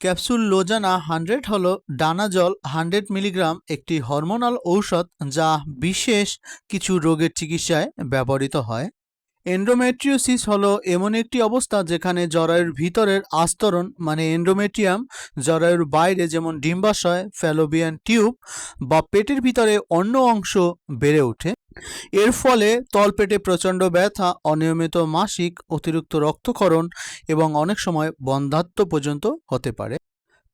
Capsule লোজানা hundred হল ডানাজল hundred milligram একটি hormonal ঔষধ যা বিশেষ কিছু রোগের চিকিৎসায় ব্যবহৃত হয়। এন্ডোমেট্রিওসিস হলো এমন একটি অবস্থা যেখানে জরায়ুর ভিতরের আস্তরণ মানে এন্ডোমেট্রিয়াম জরায়ুর বাইরে যেমন ডিম্বাশয় ফ্যালোবিয়ান টিউব বা পেটের ভিতরে অন্য অংশ বেড়ে ওঠে। এর ফলে তলপেটে প্রচণ্ড ব্যথা, অনিয়মিত মাসিক অতিরিক্ত রক্তক্ষরণ এবং অনেক সময় বন্ধ্যাত্ব পর্যন্ত হতে পারে।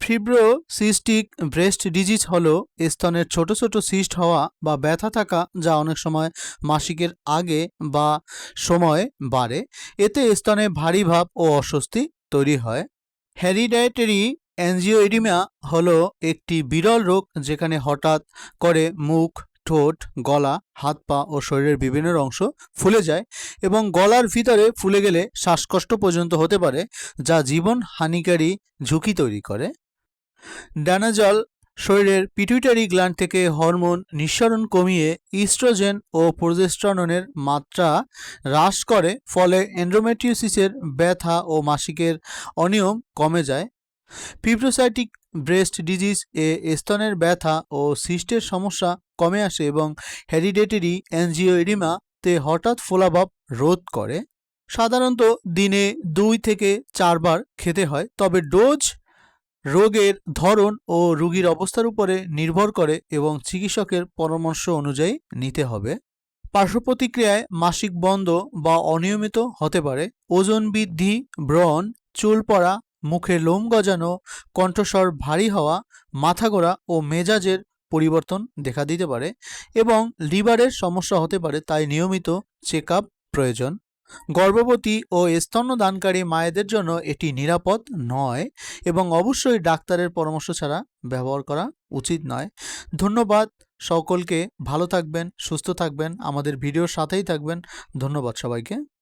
ফিব্রো সিস্টিক ব্রেস্ট ডিজিজ হলো স্তনের ছোট ছোট সিস্ট হওয়া বা ব্যথা থাকা যা অনেক সময় মাসিকের আগে বা সময় বাড়ে, এতে স্তনে ভারী ভাব ও অস্বস্তি তৈরি হয়। হেরিডাইটারি অ্যাঞ্জিওএডিমা হলো একটি বিরল রোগ যেখানে হঠাৎ করে মুখ, ঠোঁট, গলা, হাত পা ও শরীরের বিভিন্ন অংশ ফুলে যায় এবং গলার ভিতরে ফুলে গেলে শ্বাসকষ্ট পর্যন্ত হতে পারে, যা জীবন হানিকারী ঝুঁকি তৈরি করে। ডানাজল শরীরের পিটুইটারি গ্ল্যান্ড থেকে হরমোন নিঃসরণ কমিয়ে ইস্ট্রোজেন ও প্রোজেস্ট্রনের মাত্রা হ্রাস করে, ফলে এন্ড্রোমেট্রিওসিসের ব্যথা ও মাসিকের অনিয়ম কমে যায়। ফিব্রোসাইটিক ব্রেস্ট ডিজিজ এ স্তনের ব্যথা ও সিস্টের সমস্যা কমে আসে এবং হেরিডেটারি অ্যাঞ্জিওএডিমা হঠাৎ ফোলাভাব রোধ করে। সাধারণত দিনে দুই থেকে চারবার খেতে হয়, তবে ডোজ রোগের ধরন ও রোগীর অবস্থার উপরে নির্ভর করে এবং চিকিৎসকের পরামর্শ অনুযায়ী নিতে হবে। পার্শ্ব প্রতিক্রিয়ায় মাসিক বন্ধ বা অনিয়মিত হতে পারে। ওজন বৃদ্ধি, ব্রণ, চুল পড়া, মুখে লোম গজানো, কণ্ঠস্বর ভারী হওয়া, মাথা ঘোরা ও মেজাজের পরিবর্তন দেখা দিতে পারে এবং লিভারের সমস্যা হতে পারে, তাই নিয়মিত চেক প্রয়োজন। গর্ভবতী ও স্তন্যদানকারী মায়েদের জন্য এটি নিরাপদ নয় এবং অবশ্যই ডাক্তারের পরামর্শ ছাড়া ব্যবহার করা উচিত নয়। ধন্যবাদ সকলকে, ভালো থাকবেন, সুস্থ থাকবেন, আমাদের ভিডিওর সাথেই থাকবেন। ধন্যবাদ সবাইকে।